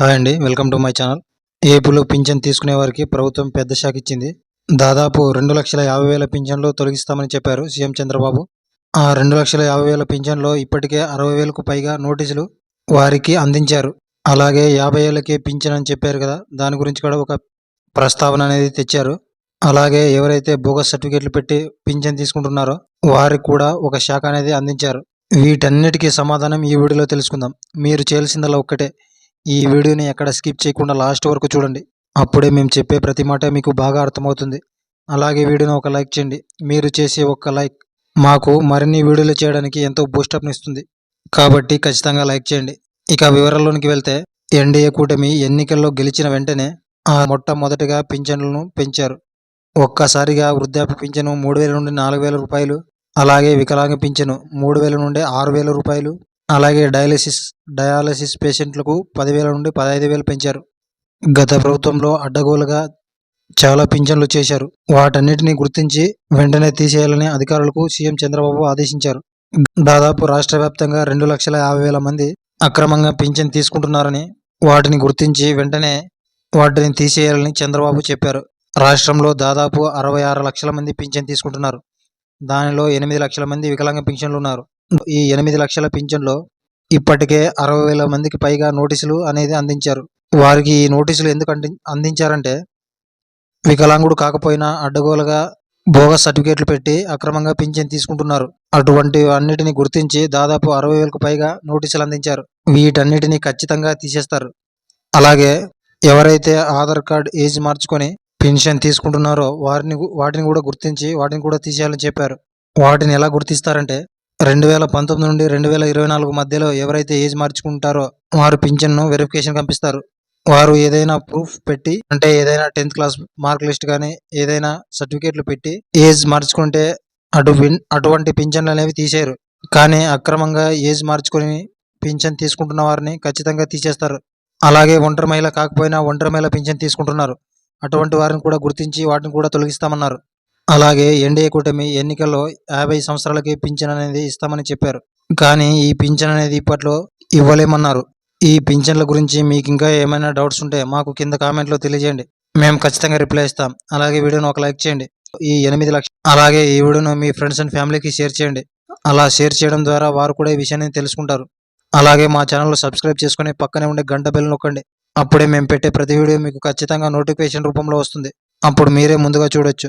Hi అండి welcome to my channel. ఏపీలో పింఛన్ తీసుకునే వారికి ప్రభుత్వం పెద్ద షాక్ ఇచ్చింది. దాదాపు రెండు లక్షల యాభై వేల పింఛన్లు తొలగిస్తామని చెప్పారు సీఎం చంద్రబాబు. ఆ రెండు లక్షల యాభై వేల పింఛన్లో ఇప్పటికే అరవై వేలకు పైగా నోటీసులు వారికి అందించారు. అలాగే యాభై ఏళ్ళకే పింఛన్ అని చెప్పారు కదా దాని గురించి కూడా ఒక ప్రస్తావన అనేది తెచ్చారు. అలాగే ఎవరైతే బోగస్ సర్టిఫికేట్లు పెట్టి పింఛన్ తీసుకుంటున్నారో వారికి కూడా ఒక శాఖ అనేది అందించారు. వీటన్నిటికీ సమాధానం ఈ వీడియోలో తెలుసుకుందాం. మీరు చేయాల్సిందల్లా ఒక్కటే. ఈ వీడియోని ఎక్కడ స్కిప్ చేయకుండా లాస్ట్ వరకు చూడండి. అప్పుడే మేము చెప్పే ప్రతి మాట మీకు బాగా అర్థమవుతుంది. అలాగే వీడియోని ఒక లైక్ చేయండి. మీరు చేసే ఒక్క లైక్ మాకు మరిన్ని వీడియోలు చేయడానికి ఎంతో బూస్టప్ని ఇస్తుంది. కాబట్టి ఖచ్చితంగా లైక్ చేయండి. ఇక వివరాల్లోనికి వెళ్తే ఎన్డీఏ కూటమి ఎన్నికల్లో గెలిచిన వెంటనే ఆ మొట్టమొదటిగా పింఛన్లను పెంచారు. ఒక్కసారిగా వృద్ధాప్య పింఛను మూడు వేల నుండి నాలుగు వేల రూపాయలు అలాగే వికలాంగ పింఛను మూడు వేల నుండి ఆరు వేల రూపాయలు అలాగే డయాలసిస్ డయాలసిస్ పేషెంట్లకు పదివేల నుండి పదహైదు వేలు పెంచారు. గత ప్రభుత్వంలో అడ్డగోలుగా చాలా పింఛన్లు చేశారు. వాటన్నిటిని గుర్తించి వెంటనే తీసేయాలని అధికారులకు సీఎం చంద్రబాబు ఆదేశించారు. దాదాపు రాష్ట్ర వ్యాప్తంగా రెండు లక్షల యాభై వేల మంది అక్రమంగా పింఛన్ తీసుకుంటున్నారని వాటిని గుర్తించి వెంటనే వాటిని తీసేయాలని చంద్రబాబు చెప్పారు. రాష్ట్రంలో దాదాపు అరవై ఆరు లక్షల మంది పింఛన్ తీసుకుంటున్నారు. దానిలో ఎనిమిది లక్షల మంది వికలాంగ పింఛన్లు ఉన్నారు. ఈ ఎనిమిది లక్షల పింఛన్లో ఇప్పటికే అరవై వేల మందికి పైగా నోటీసులు అనేది అందించారు. వారికి ఈ నోటీసులు ఎందుకు అంది అందించారంటే వికలాంగుడు కాకపోయినా అడ్డగోలుగా బోగస్ సర్టిఫికేట్లు పెట్టి అక్రమంగా పింఛన్ తీసుకుంటున్నారు. అటువంటి అన్నిటిని గుర్తించి దాదాపు అరవై వేలకు పైగా నోటీసులు అందించారు. వీటన్నిటిని ఖచ్చితంగా తీసేస్తారు. అలాగే ఎవరైతే ఆధార్ కార్డ్ ఏజ్ మార్చుకొని పెన్షన్ తీసుకుంటున్నారో వారిని వాటిని కూడా గుర్తించి వాటిని కూడా తీసేయాలని చెప్పారు. వాటిని ఎలా గుర్తిస్తారంటే రెండు వేల పంతొమ్మిది నుండి రెండు వేల ఇరవై నాలుగు మధ్యలో ఎవరైతే ఏజ్ మార్చుకుంటారో వారు పింఛన్ను వెరిఫికేషన్ పంపిస్తారు. వారు ఏదైనా ప్రూఫ్ పెట్టి అంటే ఏదైనా టెన్త్ క్లాస్ మార్క్ లిస్ట్ కానీ ఏదైనా సర్టిఫికేట్లు పెట్టి ఏజ్ మార్చుకుంటే అటు విన్- అటువంటి పింఛన్లు అనేవి తీసేయరు. కానీ అక్రమంగా ఏజ్ మార్చుకొని పింఛన్ తీసుకుంటున్న వారిని ఖచ్చితంగా తీసేస్తారు. అలాగే ఒంటరి మహిళ కాకపోయినా ఒంటరి మహిళ పింఛన్ తీసుకుంటున్నారు. అటువంటి వారిని కూడా గుర్తించి వాటిని కూడా తొలగిస్తామన్నారు. అలాగే ఎన్డీఏ కూటమి ఎన్నికల్లో యాభై సంవత్సరాలకి పింఛన్ అనేది ఇస్తామని చెప్పారు. కానీ ఈ పింఛన్ అనేది ఇప్పట్లో ఇవ్వలేమన్నారు. ఈ పింఛన్ల గురించి మీకు ఇంకా ఏమైనా డౌట్స్ ఉంటే మాకు కింద కామెంట్లో తెలియజేయండి. మేము ఖచ్చితంగా రిప్లై ఇస్తాం. అలాగే వీడియోను ఒక లైక్ చేయండి. ఈ ఎనిమిది లక్ష అలాగే ఈ వీడియోను మీ ఫ్రెండ్స్ అండ్ ఫ్యామిలీకి షేర్ చేయండి. అలా షేర్ చేయడం ద్వారా వారు కూడా ఈ విషయాన్ని తెలుసుకుంటారు. అలాగే మా ఛానల్ సబ్స్క్రైబ్ చేసుకుని పక్కనే ఉండే గంట బెల్ నొక్కండి. అప్పుడే మేము పెట్టే ప్రతి వీడియో మీకు ఖచ్చితంగా నోటిఫికేషన్ రూపంలో వస్తుంది. అప్పుడు మీరే ముందుగా చూడొచ్చు.